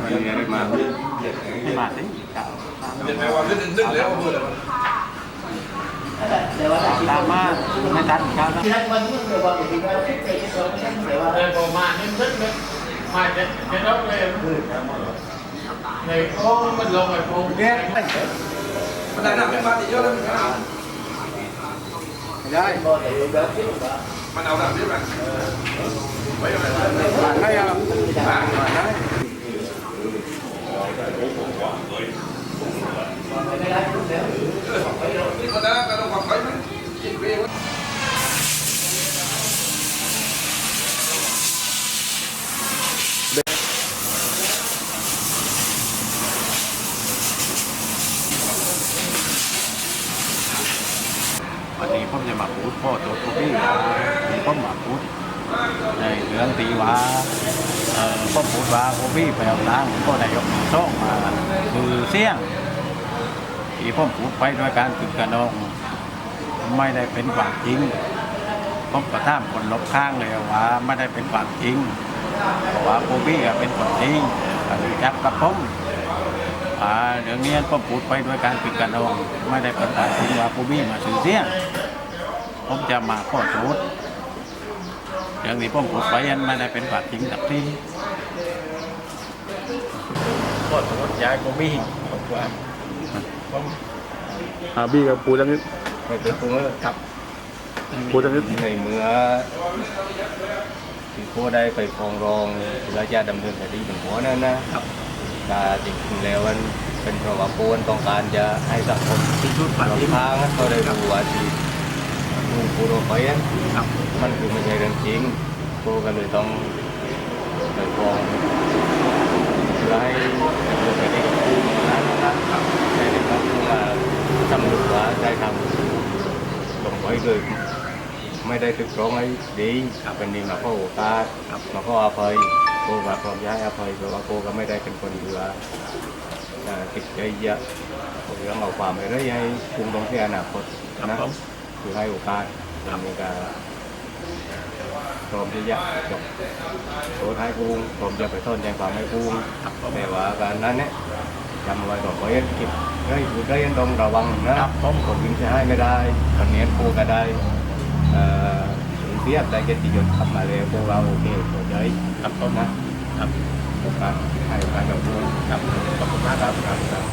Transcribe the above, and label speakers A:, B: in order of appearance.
A: มันยังได้มา
B: มาสิเก่า
C: เดี๋ยวแม่ว่านึกนึกแล้วมือเลย
B: ตามมาไม่ทันเก่าแล้ว
D: ที่นั่นวันนี้เดี๋ยวว่าเดี๋ยวเราคิดไปที่เราไม่ใช่เดี๋ยวว่า
E: เลยผมมานี่นึกเลยมาจะจะต้องเลยเลยโค้งมันลงไปโค้งเนี่ย
C: มันได้หนักไม่มาติเยอะแล้วมันเอา
B: ได้
D: ก็เดี๋ยวเราคิดว่า
C: มันเอาหนักด้วยมันไว้อะไร
B: ผ่านได้ยังผ่านได้
D: ไม่ได้กแล้ว
C: นี่ก็ได้ก็ต้องความไปมันจิตเวว
B: วันนี้ผมจะมาพูดพ่อตัวพี่ ผมมาพูดในเรื่องตีว่าเอ่อผมพูดว่าผมพี่ไปเอาตังก็นายกส่องมาคือเสี่ยงที่ผมพูดไปด้วยการตึกกระนอง ไม่ได้เป็นความจริงผมก็ถามคนลบข้างเลยว่าไม่ได้เป็นความจริงเพราะว่าปูบี้ก็เป็นคนจริงจักกับผมอ่าเรื่องนี้ผมพูดไปด้วยการปิดกันอง ไม่ได้เป็นความจริงว่าปูบี้มาสื่อเสียงผมจะมาขอโทษ เรื่องนี้ผมพูดไปยันไม่ได้เป็นความจริงสักทีขอโทษยายปูบี้ผมว่าผม
A: อาบี้กับปูจังนิด
E: ไม่เป็นตัวครับ
A: ปูจังนิด
E: ในเมื่อที่ผู้ได้ไปฟ้องร้องและจะดำเนินคดีเป็นหัวนั่นนะครับแต่จริงๆแล้วมันเป็นเพราะว่าผู้ต้องการจะให้สังคม
B: ที่ชุดป
E: หล
B: ฏิ
E: ง
B: มา
E: ทางเขาได้รู้ว่าที่ ลุงผู้โดนไปนั้น
B: ครับ
E: มันคือไม่ใช่เรื่องจริงผู้ก็เลยต้องไปฟ้องเพื่อให้ดำเนินคดีกับผู้นั้นนะครับแต่ในครั้งที่ว่าตำรวจว่าได้ทำลงไว้เลยไม่ได้ตึกตรองให้ดีเป็นดีมาขอโอกาสมาขออภัยโกก็พร้อมย้ายอภัยเพราะว่าโกก็ไม่ได้เป็นคนเดือติดใจเยอะเรื่องเอาความไปเรื่อยให้คุมตรงที่อนาคตนะ
B: ครับ
E: คือให้โอกาสทำในการพร้อมที่จะจบโทษให้กูพร้อมจะไปต้นแจ้งความให้กู
B: ครับผม
E: แต่ว่าการนั้นเนี่ยจำไว้ก่อนไว้เก็บเฮ้ยกูได้ยังต้องระวังนะครับ
B: ผม
E: ผมยิงจะให้ไม่ได้ตอนนี้กูก็ได้เอ่อสูญเสียบได้เกียรติยศขับมาเลยพวกเราโอเคโอเค
B: ครับผม
E: นะครับโอกาสให้กาสกับกู
B: ครับขอบคุณมากครับ
E: ครับ